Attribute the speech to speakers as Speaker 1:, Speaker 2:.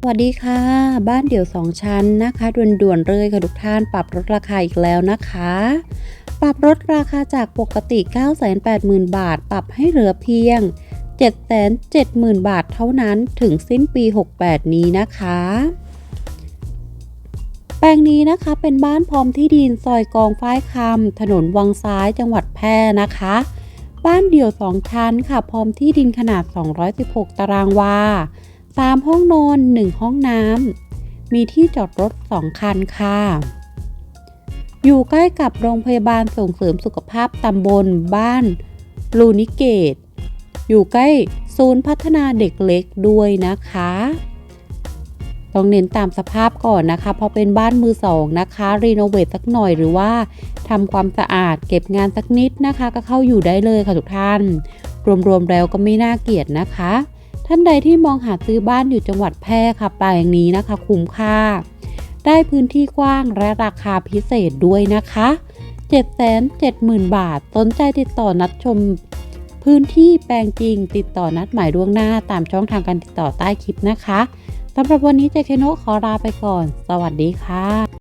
Speaker 1: สวัสดีค่ะ บ้านเดี่ยว 2 ชั้นนะคะด่วนๆเลยค่ะทุกท่านปรับลดราคาอีกแล้วนะคะ ปรับลดราคาจากปกติ 980,000 บาท ปรับให้เหลือเพียง 770,000 บาทเท่านั้นถึงสิ้นปี 68 นี้นะคะแปลงนี้นะคะเป็นบ้านพร้อมที่ดินซอยกองฝ้ายคำถนนวังซ้ายจังหวัดแพร่นะคะ บ้านเดี่ยว 2 ชั้นค่ะ พร้อมที่ดินขนาด 216 ตารางวา 3 ห้องนอน 1 ห้องน้ำ มีที่จอดรถ 2 คันค่ะ อยู่ใกล้กับโรงพยาบาลส่งเสริมสุขภาพตำบลบ้านลูนิเกต อยู่ใกล้ศูนย์พัฒนาเด็กเล็กด้วยนะคะ ต้องเน้นตามสภาพก่อนนะคะ เพราะเป็นบ้านมือสองนะคะ รีโนเวทสักหน่อยหรือว่าทำความสะอาดเก็บงานสักนิดนะคะ ก็เข้าอยู่ได้เลยค่ะทุกท่าน รวมๆแล้วก็ไม่น่าเกลียดนะคะ ท่านใดที่มองหาซื้อบ้านอยู่จังหวัดแพร่ค่ะแปลงนี้นะคะ คุ้มค่า ได้พื้นที่กว้างและราคาพิเศษด้วยนะคะ 770,000 บาท สนใจติดต่อนัดชม พื้นที่แปลงจริง ติดต่อนัดหมายล่วงหน้าตามช่องทางการติดต่อใต้คลิปนะคะสำหรับวันนี้เจเคโนขอลาไปก่อน สวัสดีค่ะ